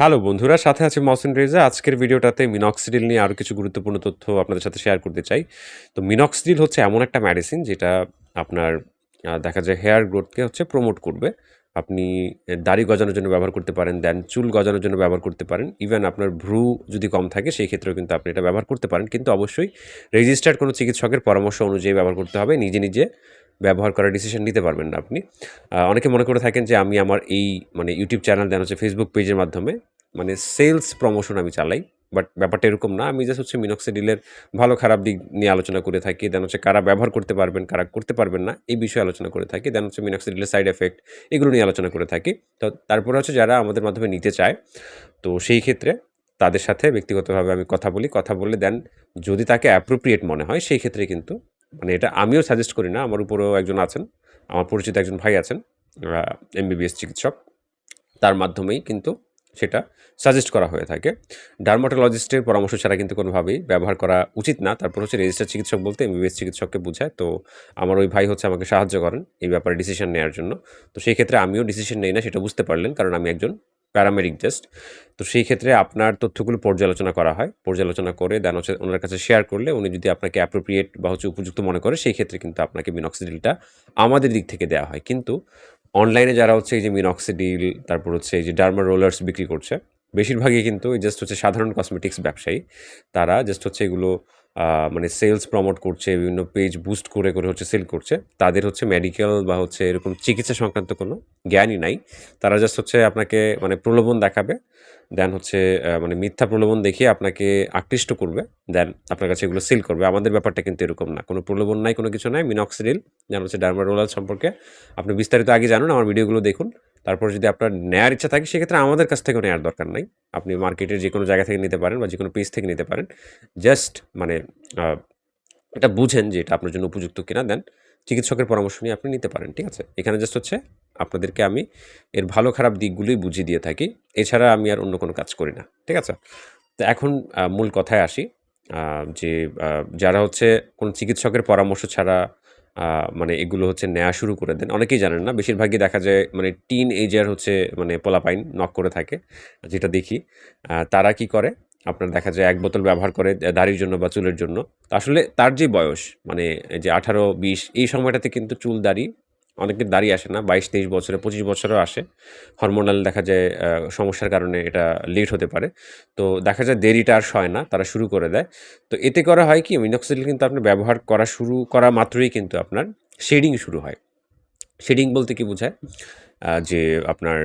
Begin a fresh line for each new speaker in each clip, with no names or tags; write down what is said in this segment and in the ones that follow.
Hello বন্ধুরা, সাথে আছে মহসিন রেজা। আজকের ভিডিওটাতে মিনক্সিডিল নিয়ে আরও কিছু গুরুত্বপূর্ণ তথ্য আপনাদের সাথে শেয়ার করতে চাই। তো মিনক্সিডিল হচ্ছে এমন একটা মেডিসিন যেটা আপনার দেখা যায় হেয়ার গ্রোথকে হচ্ছে প্রমোট করবে। আপনি দাড়ি গজানোর জন্য ব্যবহার করতে পারেন, দেন চুল গজানোর জন্য ব্যবহার করতে পারেন। ইভেন আপনার ভ্রু যদি কম থাকে সেই ক্ষেত্রেও কিন্তু আপনি এটা ব্যবহার করতে পারেন। কিন্তু অবশ্যই রেজিস্টার্ড কোনো চিকিৎসকের পরামর্শ অনুযায়ী ব্যবহার করতে হবে। নিজে, নিজে ব্যবহার করার ডিসিশন নিতে পারবেন না আপনি। অনেকে মনে করে থাকেন যে আমি আমার এই মানে ইউটিউব চ্যানেল দেন হচ্ছে ফেসবুক পেজের মাধ্যমে মানে সেলস প্রমোশন আমি চালাই। বাট ব্যাপারটা এরকম না। আমি জাস্ট হচ্ছে মিনক্সিডিলের ভালো খারাপ দিক নিয়ে আলোচনা করে থাকি। দেন হচ্ছে কারা ব্যবহার করতে পারবেন, কারা করতে পারবেন না এই বিষয়ে আলোচনা করে থাকি। দেন হচ্ছে মিনক্সিডিলের সাইড এফেক্ট এগুলো নিয়ে আলোচনা করে থাকি। তো তারপরে হচ্ছে যারা আমাদের মাধ্যমে নিতে চায়, তো সেই ক্ষেত্রে তাদের সাথে ব্যক্তিগতভাবে আমি কথা বলি। কথা বললে দেন যদি তাকে অ্যাপ্রোপ্রিয়েট মনে হয় সেই ক্ষেত্রে কিন্তু মানে এটা আমিও সাজেস্ট করি না। আমার উপরেও একজন আছেন। আমার পরিচিত একজন ভাই আছেন। এমবিবিএস চিকিৎসক। তার মাধ্যমেই কিন্তু সেটা সাজেস্ট করা হয়ে থাকে। ডার্মাটোলজিস্টের পরামর্শ ছাড়া কিন্তু কোনোভাবেই ব্যবহার করা উচিত না। তারপর হচ্ছে রেজিস্টার্ড চিকিৎসক বলতে এমবিবিএস চিকিৎসককে বুঝায়। তো আমার ওই ভাই হচ্ছে আমাকে সাহায্য করেন এই ব্যাপারে ডিসিশন নেওয়ার জন্য। তো সেই ক্ষেত্রে আমিও ডিসিশন নেই না, সেটা বুঝতে পারলেন। কারণ আমি একজন প্যারামেডিক জাস্ট। তো সেই ক্ষেত্রে আপনার তথ্যগুলো পর্যালোচনা করা হয়। পর্যালোচনা করে দেন হচ্ছে ওনার কাছে শেয়ার করলে উনি যদি আপনাকে অ্যাপ্রোপ্রিয়েট বা হচ্ছে উপযুক্ত মনে করে সেই ক্ষেত্রে কিন্তু আপনাকে মিনক্সিডিলটা আমাদের দিক থেকে দেওয়া হয়। কিন্তু অনলাইনে যারা হচ্ছে এই যে মিনক্সিডিল তারপর হচ্ছে এই যে ডার্মা রোলার্স বিক্রি করছে, বেশিরভাগই কিন্তু জাস্ট হচ্ছে সাধারণ কসমেটিক্স ব্যবসায়ী। তারা জাস্ট হচ্ছে এগুলো মানে সেলস প্রমোট করছে, বিভিন্ন পেজ বুস্ট করে, করে হচ্ছে সেল করছে। তাদের হচ্ছে মেডিকেল বা হচ্ছে এরকম চিকিৎসা সংক্রান্ত কোনো জ্ঞানই নাই। তারা জাস্ট হচ্ছে আপনাকে মানে প্রলোভন দেখাবে। দেন হচ্ছে মানে মিথ্যা প্রলোভন দেখিয়ে আপনাকে আকৃষ্ট করবে। দেন আপনার কাছে এগুলো সেল করবে। আমাদের ব্যাপারটা কিন্তু এরকম না। কোনো প্রলোভন নাই, কোনো কিছু নাই। মিনক্সিডিল দেন হচ্ছে ডার্মা রোলার সম্পর্কে আপনি বিস্তারিত আগে জানুন, আমার ভিডিওগুলো দেখুন। তারপর যদি আপনার নেয়ার ইচ্ছা থাকে সেক্ষেত্রে আমাদের কাছ থেকেও নেয়ার দরকার নাই। আপনি মার্কেটের যে কোনো জায়গা থেকে নিতে পারেন বা যে কোনো পেজ থেকে নিতে পারেন। জাস্ট মানে এটা বুঝেন যে এটা আপনার জন্য উপযুক্ত কিনা, দেন চিকিৎসকের পরামর্শ নিয়ে আপনি নিতে পারেন। ঠিক আছে? এখানে জাস্ট হচ্ছে আপনাদেরকে আমি এর ভালো খারাপ দিকগুলোই বুঝিয়ে দিয়ে থাকি। এছাড়া আমি আর অন্য কোনো কাজ করি না। ঠিক আছে? তো এখন মূল কথায় আসি। যে যারা হচ্ছে কোনো চিকিৎসকের পরামর্শ ছাড়া মানে এগুলো হচ্ছে নেওয়া শুরু করে দেন। অনেকেই জানেন না। বেশিরভাগই দেখা যায় মানে টিন এজার হচ্ছে মানে পোলাপাইন নক করে থাকে। যেটা দেখি। তারা কি করে? আপনার দেখা যায় এক বোতল ব্যবহার করে দাড়ির জন্য বা চুলের জন্য। আসলে তার যে বয়স মানে যে ১৮-২০ এই সময়টাতে কিন্তু চুল দাড়ি অনেকের দাঁড়িয়ে আসে না। ২২-২৩ বছরে, পঁচিশ বছরও আসে। হরমোনাল দেখা যায় সমস্যার কারণে এটা লেট হতে পারে। তো দেখা যায় দেরিটা আর সয় না। তারা শুরু করে দেয়। তো এতে করা হয় কি মিনক্সিডিল কিন্তু আপনি ব্যবহার করা শুরু, করা মাত্রই কিন্তু আপনার শেডিং শুরু হয়। শেডিং বলতে কি বোঝায়? যে আপনার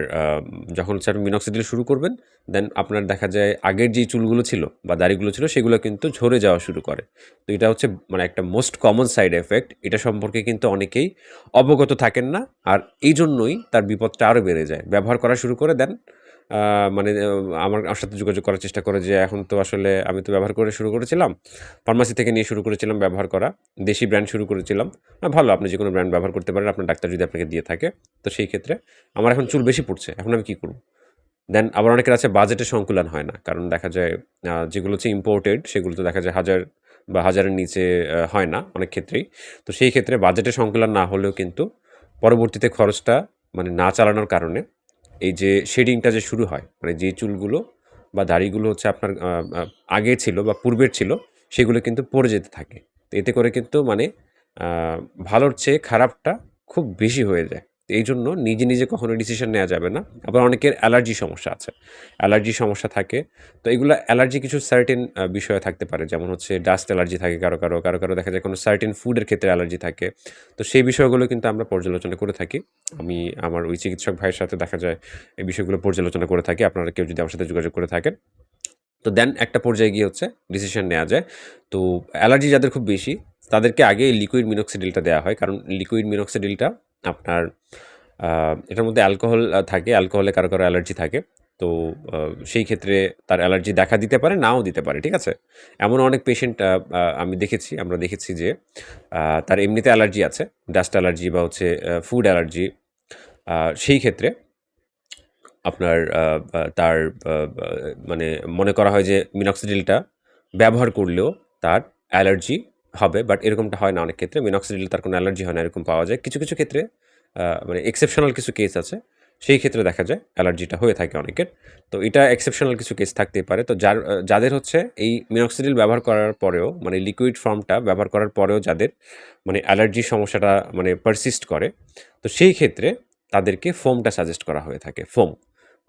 যখন স্যার মিনক্সিডিল শুরু করবেন, দেন আপনার দেখা যায় আগের যে চুলগুলো ছিল বা দাড়িগুলো ছিল সেগুলো কিন্তু ঝরে যাওয়া শুরু করে। তো এটা হচ্ছে মানে একটা মোস্ট কমন সাইড এফেক্ট এটা সম্পর্কে কিন্তু অনেকেই অবগত থাকেন না। আর এই জন্যই তার বিপদটা আরও বেড়ে যায়। ব্যবহার করা শুরু করে দেন মানে আমার আমার সাথে যোগাযোগ করার চেষ্টা করে যে এখন তো আসলে আমি তো ব্যবহার করে শুরু করেছিলাম। ফার্মাসি থেকে নিয়ে শুরু করেছিলাম ব্যবহার করা। দেশি ব্র্যান্ড শুরু করেছিলাম। ভালো আপনি যে কোনো ব্র্যান্ড ব্যবহার করতে পারেন, আপনার ডাক্তার যদি আপনাকে দিয়ে থাকে। তো সেই ক্ষেত্রে আমার এখন চুল বেশি পড়ছে। এখন আমি কী করব? দেন আবার অনেকের আছে বাজেটের সংকুলন হয় না। কারণ দেখা যায় যেগুলো হচ্ছে ইম্পোর্টেড সেগুলো তো দেখা যায় হাজার বা হাজারের নিচে হয় না অনেক ক্ষেত্রেই। তো সেই ক্ষেত্রে বাজেটের সংকুলন না হলেও কিন্তু পরবর্তীতে খরচটা মানে না চালানোর কারণে এই যে শেডিংটা যে শুরু হয়, মানে যে চুলগুলো বা দাড়িগুলো হচ্ছে আপনার আগে ছিল বা পূর্বের ছিল সেগুলো কিন্তু পড়ে যেতে থাকে। তো এতে করে কিন্তু মানে ভালোর চেয়ে খারাপটা খুব বেশি হয়ে যায়। তো এইজন্য নিজে, নিজে কখনো ডিসিশন নেওয়া যাবে না। আবার অনেকের অ্যালার্জি সমস্যা আছে। অ্যালার্জি সমস্যা থাকে। তো এগুলো অ্যালার্জি কিছু সার্টেন বিষয়ে থাকতে পারে। যেমন হচ্ছে ডাস্ট অ্যালার্জি থাকে কারও, কারও, কারও, কারও দেখা যায় কোনো সার্টেন ফুডের ক্ষেত্রে অ্যালার্জি থাকে। তো সেই বিষয়গুলো কিন্তু আমরা পর্যালোচনা করে থাকি। আমি আমার ওই চিকিৎসক ভাইয়ের সাথে দেখা যায় এই বিষয়গুলো পর্যালোচনা করে থাকি। আপনারা কেউ যদি আমার সাথে যোগাযোগ করে থাকেন। তো দেন একটা পর্যায়ে গিয়ে হচ্ছে ডিসিশন নেওয়া যায়। তো অ্যালার্জি যাদের খুব বেশি তাদেরকে আগে লিকুইড মিনক্সিডিলটা দেওয়া হয়। কারণ লিকুইড মিনক্সিডিলটা আপনার এটার মধ্যে অ্যালকোহল থাকে। অ্যালকোহলে কারও, কারও অ্যালার্জি থাকে। তো সেই ক্ষেত্রে তার অ্যালার্জি দেখা দিতে পারে, নাও দিতে পারে। ঠিক আছে? এমন অনেক পেশেন্ট আমি দেখেছি, আমরা দেখেছি যে তার এমনিতে অ্যালার্জি আছে। ডাস্ট অ্যালার্জি বা হচ্ছে ফুড অ্যালার্জি। সেই ক্ষেত্রে আপনার তার মানে মনে করা হয় যে মিনক্সিডিলটা ব্যবহার করলেও তার অ্যালার্জি হবে। বাট এরকমটা হয় না অনেক ক্ষেত্রে। মিনক্সিডিলে তার কোনো অ্যালার্জি হয় না এরকম পাওয়া যায়। কিছু, কিছু ক্ষেত্রে মানে এক্সেপশনাল কিছু কেস আছে। সেই ক্ষেত্রে দেখা যায় অ্যালার্জিটা হয়ে থাকে অনেকের তো এটা এক্সেপশনাল কিছু কেস থাকতেই পারে তো যার যাদের হচ্ছে এই মিনক্সিডিল ব্যবহার করার পরেও মানে লিকুইড ফর্মটা ব্যবহার করার পরেও যাদের মানে অ্যালার্জির সমস্যাটা মানে পারসিস্ট করে তো সেই ক্ষেত্রে তাদেরকে ফোমটা সাজেস্ট করা হয়ে থাকে ফোম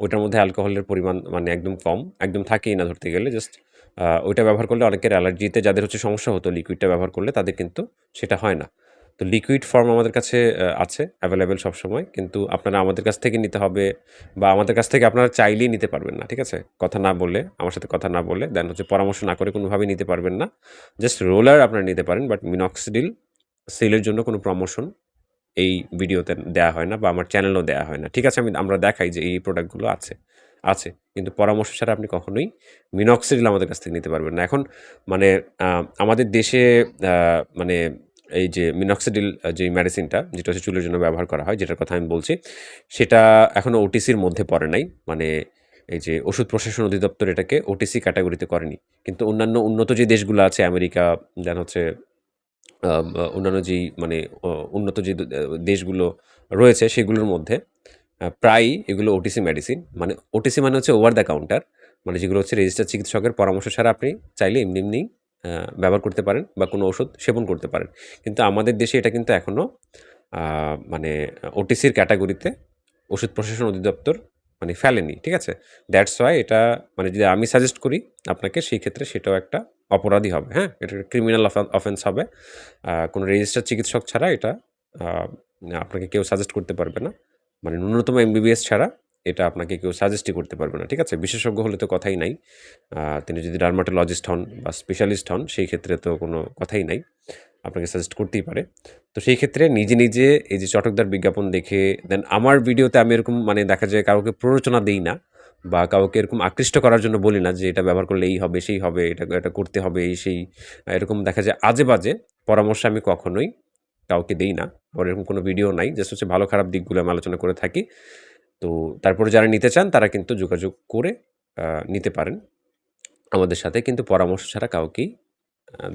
ওইটার মধ্যে অ্যালকোহলের পরিমাণ মানে একদম কম একদম থাকেই না ধরতে গেলে জাস্ট ওইটা ব্যবহার করলে অনেকের অ্যালার্জিতে যাদের হচ্ছে সমস্যা হতো, লিকুইডটা ব্যবহার করলে তাদের কিন্তু সেটা হয় না। তো লিকুইড ফর্ম আমাদের কাছে আছে অ্যাভেলেবেল সবসময়, কিন্তু আপনারা আমাদের কাছ থেকে নিতে হবে বা আমাদের কাছ থেকে আপনারা চাইলেই নিতে পারবেন না, ঠিক আছে? কথা না বলে, আমার সাথে কথা না বলে দেন হচ্ছে পরামর্শ না করে কোনোভাবেই নিতে পারবেন না। জাস্ট রোলার আপনারা নিতে পারেন বাট মিনক্সিডিল সেলের জন্য কোনো প্রমোশন এই ভিডিওতে দেওয়া হয় না বা আমার চ্যানেলও দেওয়া হয় না, ঠিক আছে? আমি, আমরা দেখাই যে এই প্রোডাক্টগুলো আছে। আছে। কিন্তু পরামর্শ ছাড়া আপনি কখনোই মিনক্সিডিল আমাদের কাছ থেকে নিতে পারবেন না। এখন মানে আমাদের দেশে মানে এই যে মিনক্সিডিল যে মেডিসিনটা যেটা হচ্ছে চুলের জন্য ব্যবহার করা হয়, যেটার কথা আমি বলছি, সেটা এখনও ওটিসির মধ্যে পড়ে নাই। মানে এই যে ওষুধ প্রশাসন অধিদপ্তর এটাকে ওটিসি ক্যাটাগরিতে করেনি। কিন্তু অন্যান্য উন্নত যে দেশগুলো আছে, আমেরিকা দেন হচ্ছে অন্যান্য যেই মানে উন্নত যে দেশগুলো রয়েছে, সেগুলোর মধ্যে প্রায়ই এগুলো ওটিসি মেডিসিন। মানে ওটিসি মানে হচ্ছে ওভার দ্য কাউন্টার। মানে যেগুলো হচ্ছে রেজিস্টার চিকিৎসকের পরামর্শ ছাড়া আপনি চাইলে এমনি, এমনি ব্যবহার করতে পারেন বা কোনো ওষুধ সেবন করতে পারেন। কিন্তু আমাদের দেশে এটা কিন্তু এখনও মানে ওটিসির ক্যাটাগরিতে ওষুধ প্রশাসন অধিদপ্তর মানে ফেলেনি। ঠিক আছে? দ্যাটস ওয়াই এটা মানে যদি আমি সাজেস্ট করি আপনাকে সেই ক্ষেত্রে সেটাও একটা অপরাধী হবে। হ্যাঁ? এটা ক্রিমিনাল অফ অফেন্স হবে। কোনো রেজিস্টার্ড চিকিৎসক ছাড়া এটা আপনাকে কেউ সাজেস্ট করতে পারবে না। মানে ন্যূনতম এমবিবিএস ছাড়া এটা আপনাকে কেউ সাজেস্টই করতে পারবে না। ঠিক আছে? বিশেষজ্ঞ হলে তো কথাই নাই। তিনি যদি ডার্মাটোলজিস্ট হন বা স্পেশালিস্ট হন সেই ক্ষেত্রে তো কোনো কথাই নাই। আপনাকে সাজেস্ট করতেই পারে। তো সেই ক্ষেত্রে নিজে, নিজে এই যে চটকদার বিজ্ঞাপন দেখে দেন আমার ভিডিওতে আমি এরকম মানে দেখা যায় কাউকে প্ররোচনা দেই না বা কাউকে এরকম আকৃষ্ট করার জন্য বলি না যে এটা ব্যবহার করলে এই হবে, সেই হবে, এটা এটা করতে হবে, এই সেই এরকম দেখা যায় আজে-বাজে পরামর্শ আমি কখনোই কাউকে দেই না। আমার এরকম কোনো ভিডিও নাই। জাস্ট হচ্ছে ভালো খারাপ দিকগুলো আমি আলোচনা করে থাকি। তো তারপরে যারা নিতে চান, তারা কিন্তু যোগাযোগ করে নিতে পারেন আমাদের সাথে। কিন্তু পরামর্শ ছাড়া কাউকেই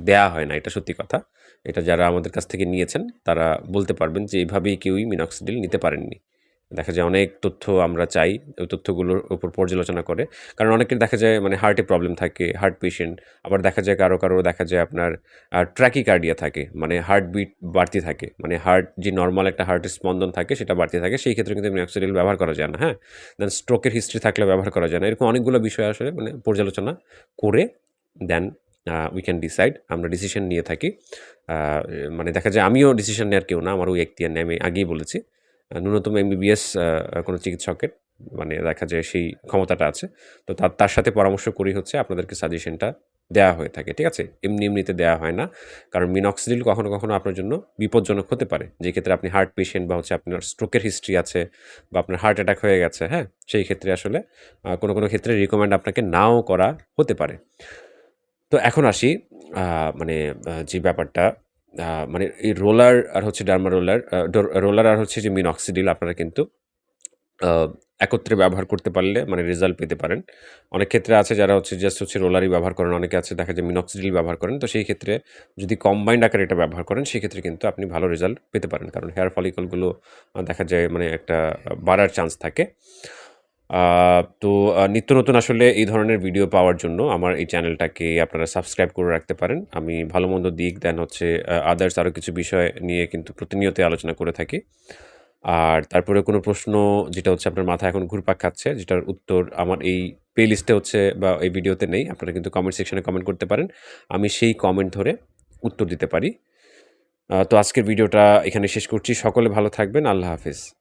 দেয়া হয় না। এটা সত্যি কথা। এটা যারা আমাদের কাছ থেকে নিয়েছেন, তারা বলতে পারবেন যে এইভাবেই কেউই মিনক্সিডিল নিতে পারেননি। দেখা যায় অনেক তথ্য আমরা চাই, ওই তথ্যগুলোর উপর পর্যালোচনা করে। কারণ অনেকের দেখা যায় মানে হার্টে প্রবলেম থাকে, হার্ট পেশেন্ট। আবার দেখা যায় কারও, কারও দেখা যায় আপনার আ ট্র্যাকিকার্ডিয়া থাকে। মানে হার্টবিট বাড়তি থাকে। মানে হার্ট যে নর্মাল একটা হার্টের স্পন্দন থাকে সেটা বাড়তি থাকে। সেই ক্ষেত্রে কিন্তু মিনক্সিডিল ব্যবহার করা যায় না। হ্যাঁ? দেন স্ট্রোকের হিস্ট্রি থাকলে ব্যবহার করা যায় না। এরকম অনেকগুলো বিষয় আসলে মানে পর্যালোচনা করে দেন উই ক্যান ডিসাইড আমরা ডিসিশন নিয়ে থাকি। মানে দেখা যায় আমিও ডিসিশন নেওয়ার কেউ না। আমার ওই এখতিয়ার নেই। আমি আগেই বলেছি। ন্যূনতম এমবিবিএস আ কোনো চিকিৎসকের মানে দেখা যায় সেই ক্ষমতাটা আছে। তো তার তার সাথে পরামর্শ করি হচ্ছে আপনাদেরকে সাজেশনটা দেয়া হয়ে থাকে। ঠিক আছে? এমনি, এমনিতে দেওয়া হয় না। কারণ মিনক্সিডিল কখনো, কখনো আপনার জন্য বিপজ্জনক হতে পারে। যে ক্ষেত্রে আপনি হার্ট পেশেন্ট বা হচ্ছে আপনার স্ট্রোকের হিস্ট্রি আছে বা আপনার হার্ট অ্যাটাক হয়ে গেছে। হ্যাঁ? সেই ক্ষেত্রে আসলে কোনো, কোনো ক্ষেত্রে রিকমেন্ড আপনাকে নাও করা হতে পারে। তো এখন আসি মানে যে ব্যাপারটা মানে এই রোলার আর হচ্ছে ডার্মা রোলার রোলার আর হচ্ছে যে মিনক্সিডিল আপনারা কিন্তু একত্রে ব্যবহার করতে পারলে মানে রেজাল্ট পেতে পারেন। অনেক ক্ষেত্রে আছে যারা হচ্ছে জাস্ট হচ্ছে রোলারই ব্যবহার করেন। অনেকে আছে দেখা যায় মিনক্সিডিল ব্যবহার করেন। তো সেই ক্ষেত্রে যদি কম্বাইন্ড আকারে এটা ব্যবহার করেন সেক্ষেত্রে কিন্তু আপনি ভালো রেজাল্ট পেতে পারেন। কারণ হেয়ার ফলিকলগুলো দেখা যায় মানে একটা বাড়ার চান্স থাকে। তো নিত্য নতুন আসলে এই ধরনের ভিডিও পাওয়ার জন্য আমার এই চ্যানেলটাকে আপনারা সাবস্ক্রাইব করে রাখতে পারেন। আমি ভালো-মন্দ দিক দেন হচ্ছে আদার্স আরও কিছু বিষয় নিয়ে কিন্তু প্রতিনিয়তই আলোচনা করে থাকি। আর তারপরে কোনো প্রশ্ন, যেটা হচ্ছে আপনার মাথায় এখন ঘুরপাক খাচ্ছে, যেটার উত্তর আমার এই প্লে লিস্টে হচ্ছে বা এই ভিডিওতে নেই। আপনারা কিন্তু কমেন্ট সেকশনে কমেন্ট করতে পারেন। আমি সেই কমেন্ট ধরে উত্তর দিতে পারি। তো আজকের ভিডিওটা এখানে শেষ করছি। সকলে ভালো থাকবেন। আল্লাহ হাফেজ।